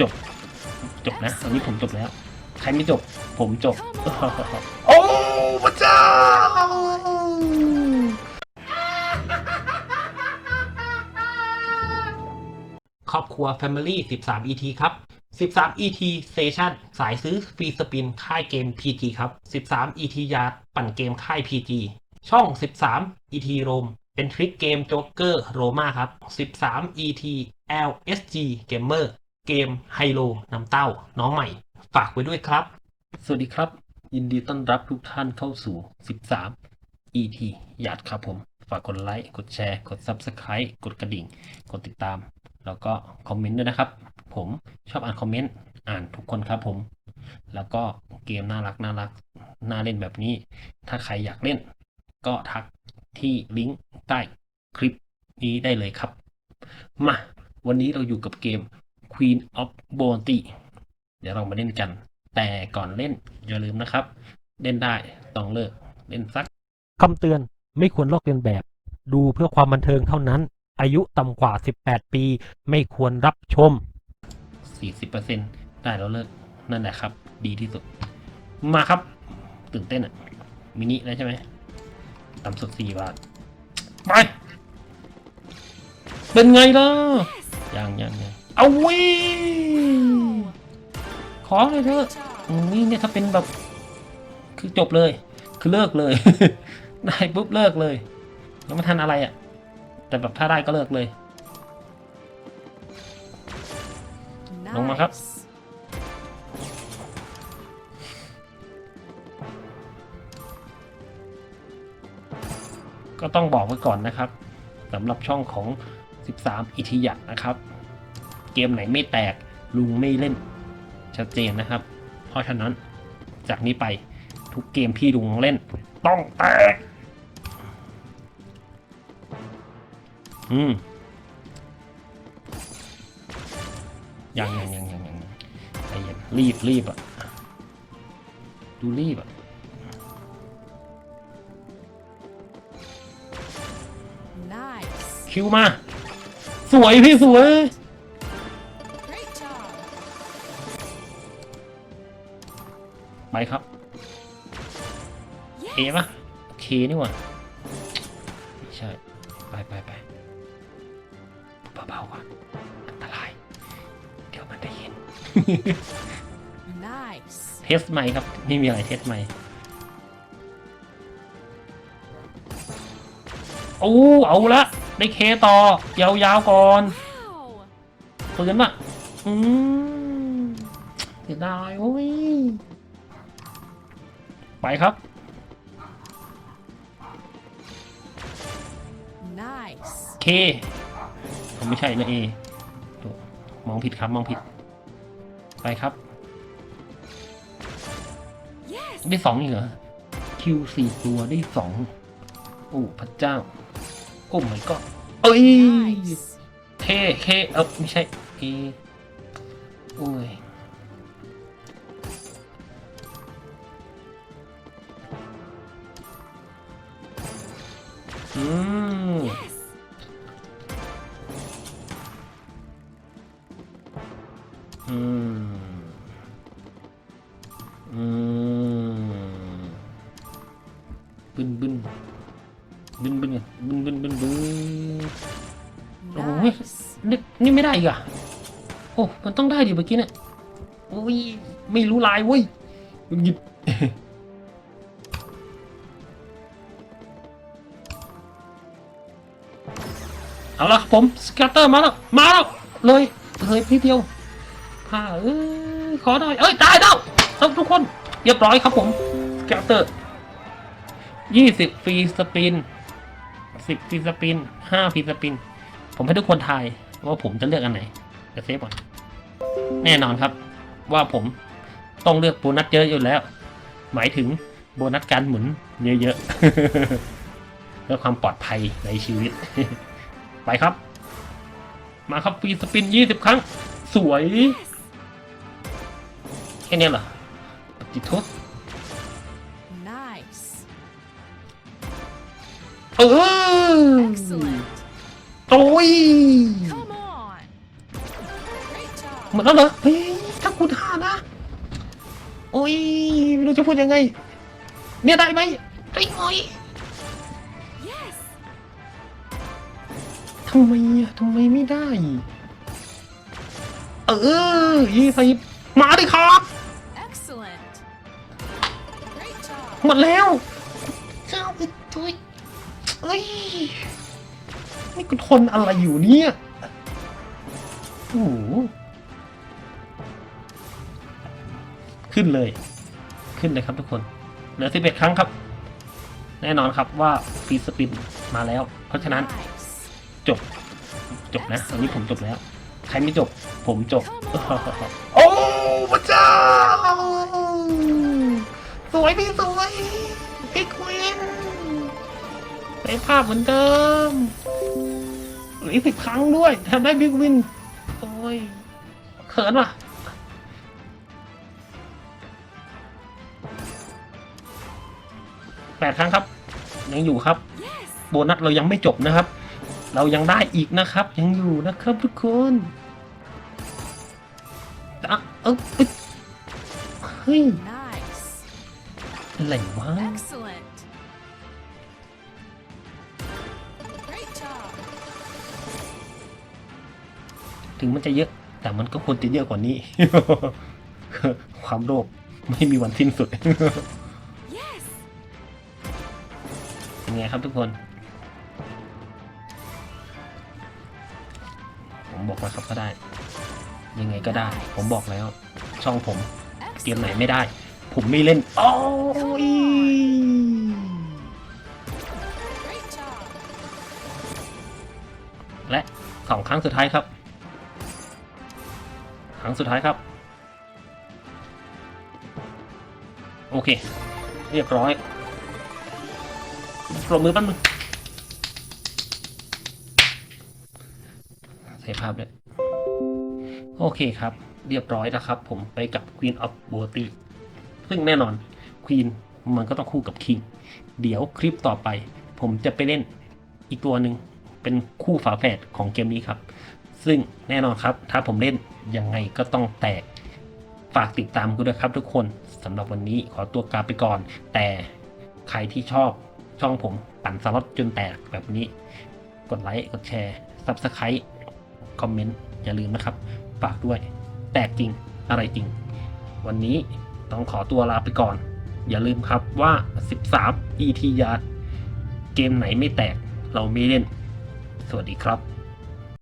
จบ จบนะตอนนี้ผมจบแล้ว ใครไม่จบ ผมจบ โอ้พระเจ้าครอบครัว Family 13 ET ครับ 13 ET Station สายซื้อฟรีสปินค่ายเกม PG ครับ 13 ET ยาร์ดปั่นเกมค่าย PG ช่อง 13 ET Rome เป็นทริคเกมโจ๊กเกอร์โรมาครับ 13 ET LSG Gamer เกมไฮโลน้ำเต้า น้องใหม่ ฝากไว้ด้วยครับ สวัสดีครับ ยินดีต้อนรับทุกท่านเข้าสู่ 13 ET หยาดครับผม ฝากกดไลค์ กดแชร์ กด Subscribe กดกระดิ่ง กดติดตาม แล้วก็คอมเมนต์ด้วยนะครับ ผมชอบอ่านคอมเมนต์ อ่านทุกคนครับผม แล้วก็เกมน่ารักน่ารักน่าเล่นแบบนี้ ถ้าใครอยากเล่น ก็ทักที่ลิงก์ใต้คลิปนี้ได้เลยครับ มา วันนี้เราอยู่กับเกม Queen of Bounty เดี๋ยวเรามาเล่นกัน แต่ก่อนเล่นอย่าลืมนะครับ เล่นได้ต้องเลิกเล่นสักคำเตือนไม่ควรลอกเลียนแบบ ดูเพื่อความบันเทิงเท่านั้น อายุต่ำกว่า 18 ปี ไม่ควรรับชม 40%ได้แล้วเลิกนั่นแหละครับ ดีที่สุด มาครับ ตื่นเต้นอะมินิแล้วใช่ไหมต่ำสุด4บาท ไป เป็นไงล่ะยังยังยัง เอาวิของเลยเถอะนี่เนี่ยถ้าเป็นแบบ คือจบเลย คือเลิกเลย ได้ปุ๊บเลิกเลย แล้วไม่ทันอะไรอะ่ะ แต่แบบถ้าได้ก็เลิกเลย ลงมาครับก็ต้องบอกไว้ก่อนนะครับสำหรับช่องของ 13 อิทิยะนะครับ เกมไหนไม่แตกลุงไม่เล่นชัดเจนนะครับ เพราะฉะนั้นจากนี้ไปทุกเกมที่ลุงเล่นต้องแตก อืมยังยังยังยังยังใจเย็นรีบรีบอะ ดูรีบอะคิวมา สวยพี่สวย ไปครับเอ Yes. ปะเคนี่หว่าไม่ใช่ ไปไปไปเบาๆก่อนอันตราย เดี๋ยวมันได้ยิน Nice. เทสไมค์ครับไม่มีอะไรเทสไมค์โอ้เอาละได้เคต่อ ยาวๆก่อน Wow. ปืนปะอืมเสียดายโอ้ย ไปครับ Nice. เคผมไม่ใช่นะเอมองผิดครับมองผิด ไปครับ Yes. ได้สองอีกเหรอคิวสี่ตัวได้สองโอ้พระเจ้า โอ้ไม่ก็เอ้ย Nice. เคเคเออไม่ใช่เอโอ้ย อืมอืมอืมบึนบึนบึนบึนบึนบึนบึนบึนโอ้ยนี่นี่ไม่ได้อีกอะโอ้ มันต้องได้ดิเมื่อกี้เนี่ยโอ้ย ไม่รู้ลายเว้ยมึงหยิบ เอาละผมสแกตเตอร์มาแล้วมาแล้วเลยเลยพี่เดียวผ่าเอ้ยขอหน่อยเอ้ยตายแล้วต้องทุกคนเรียบร้อยครับผมสแกตเตอร์ยี่สิบฟรีสปินสิบฟรีสปินห้าฟรีสปิน ผมให้ทุกคนทายว่าผมจะเลือกอันไหนเดี๋ยวเซฟก่อนแน่นอนครับ ว่าผมต้องเลือกโบนัสเยอะอยู่แล้ว หมายถึงโบนัสการหมุนเยอะๆเพื่อความปลอดภัยในชีวิต ไปครับ มาครับฟรีสปินยี่สิบครั้ง สวย แค่เนี้ยเหรอปฏิทุศ Nice. เออ Excellent. โอ้ย Come on. Great job. หมดแล้วเหรอเฮ้ยถ้าคูณห้านะ โอ้ยไม่รู้จะพูดยังไง เนี่ยได้ไหมได้ไหมำไมอะทำไมไม่ได้ เออยี่สิบมาดิครับ Excellent. Great job. หมดแล้วเจ้าไปทุยเอ้ยนี่กูทนอะไรอยู่เนี่ยโอ้โหขึ้นเลย ขึ้นเลยครับทุกคนเหลือสิบเอ็ดครั้งครับ แน่นอนครับว่าฟีสปินมาแล้ว เพราะฉะนั้น Nice. จบ จบนะตอนนี้ผมจบแล้ว ใครไม่จบ ผมจบ โอ้พระเจ้า สวยพี่สวยพี่ควีนในภาพเหมือนเดิมเหลืออีกสิบครั้งด้วยทำได้บิ๊กวิน โอ้ยเขินว่ะแปดครั้งครับ ยังอยู่ครับ Yes. โบนัสเรายังไม่จบนะครับ เรายังได้อีกนะครับ ยังอยู่นะครับทุกคนอะเออเอ้ยเฮ้ย Nice. อะไรวะ Excellent. Great job. ถึงมันจะเยอะ แต่มันก็ควรจะเยอะกว่านี้ ความโลภไม่มีวันสิ้นสุด Yes. เป็นไงครับทุกคน บอกแล้วครับก็ได้ ยังไงก็ได้ ผมบอกแล้ว ช่องผมเกมไหนไม่ได้ ผมไม่เล่นโอ้ยและสองครั้งสุดท้ายครับ ครั้งสุดท้ายครับ โอเค เรียบร้อยปรบมือปั้นมือ ใส่ภาพเลยโอเคครับ เรียบร้อยแล้วครับ ผมไปกับ Queen of b o t y ซึ่งแน่นอน Queen มันก็ต้องคู่กับ King เดี๋ยวคลิปต่อไป ผมจะไปเล่นอีกตัวหนึ่งเป็นคู่ฝาแฝดของเกมนี้ครับ ซึ่งแน่นอนครับ ถ้าผมเล่นยังไงก็ต้องแตก ฝากติดตามกูด้วยครับทุกคนสำหรับวันนี้ขอตัวกลาไปก่อน แต่ใครที่ชอบช่องผมปั่นสล็อตจนแตกแบบนี้ กดไลค์กดแชร์ Subscribe คอมเมนต์อย่าลืมนะครับฝากด้วยแตกจริงอะไรจริง วันนี้ต้องขอตัวลาไปก่อน อย่าลืมครับว่า 13 ET ยาเกมไหนไม่แตกเราไม่เล่น สวัสดีครับ